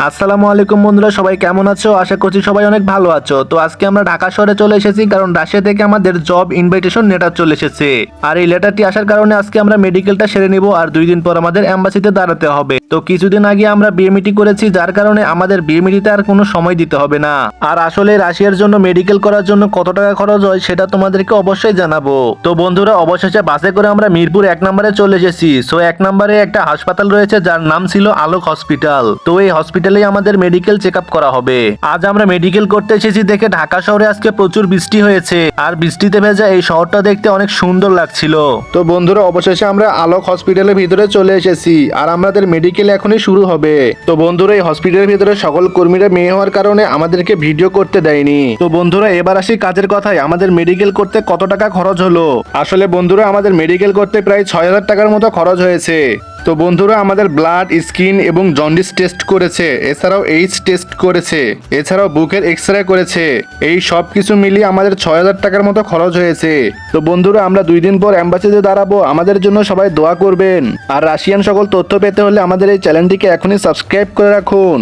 আসসালামু আলাইকুম বন্ধুরা, সবাই কেমন আছো? আশা করছি সবাই অনেক ভালো আছো। তো আজকে আমরা ঢাকা শহরে চলে এসেছি কারণ রাশিয়া থেকে আমাদের জব ইনভাইটেশন লেটার চলে এসেছে। আর এই লেটারটি আসার কারণে আজকে আমরা মেডিকেলটা সেরে নিব আর দুই দিন পর আমাদের এম্বাসিতে দাঁড়াতে হবে। তো কিছুদিন আগে আমরা বিএমইটি করেছি, যার কারণে আমাদের বিএমইটিতে আর কোনো সময় দিতে হবে না। আর আসলে রাশিয়ার জন্য মেডিকেল করার জন্য কত টাকা খরচ হয় সেটা তোমাদেরকে অবশ্যই জানাব। তো বন্ধুরা, অবশেষে বাসে করে আমরা মিরপুর এক নম্বরে চলে এসেছি। সো এক নম্বরে একটা হাসপাতাল রয়েছে, যার নাম ছিল আলোক হসপিটাল তো এই হসপিটালেই আমাদের মেডিকেল চেক করা হবে। আজ আমরা মেডিকেল করতে এসেছি দেখে ঢাকা শহরে আজকে প্রচুর বৃষ্টি হয়েছে। আর বৃষ্টিতে ভেজা এই শহরটা দেখতে অনেক সুন্দর লাগছিল। তো বন্ধুরা, অবশেষে আমরা আলোক হসপিটালের ভিতরে চলে এসেছি আর আমাদের মেডিকেল এখনই শুরু হবে। তো বন্ধুরা, এই হসপিটালের ভিতরে সকল কর্মীরা মেয়ে হওয়ার কারণে আমাদেরকে ভিডিও করতে দেয়নি। তো বন্ধুরা, এবার আসি কাজের কথায়। আমাদের মেডিকেল করতে কত টাকা খরচ হলো? আসলে বন্ধুরা, আমাদের মেডিকেল করতে প্রায় ছয় হাজার টাকার মতো খরচ হয়েছে। তো বন্ধুরা, আমাদের ব্লাড স্কিন এবং জন্ডিস টেস্ট করেছে। এছাড়াও এইচ টেস্ট করেছে, এছাড়াও বুকের এক্স রে করেছে। এই সব কিছু মিলিয়ে আমাদের ছয় হাজার টাকার মতো খরচ হয়েছে। তো বন্ধুরা, আমরা দুই দিন পর অ্যাম্বাসিতে দাঁড়াবো। আমাদের জন্য সবাই দোয়া করবেন। আর রাশিয়ান সকল তথ্য পেতে হলে আমাদের এই চ্যানেলটিকে এখনই সাবস্ক্রাইব করে রাখুন।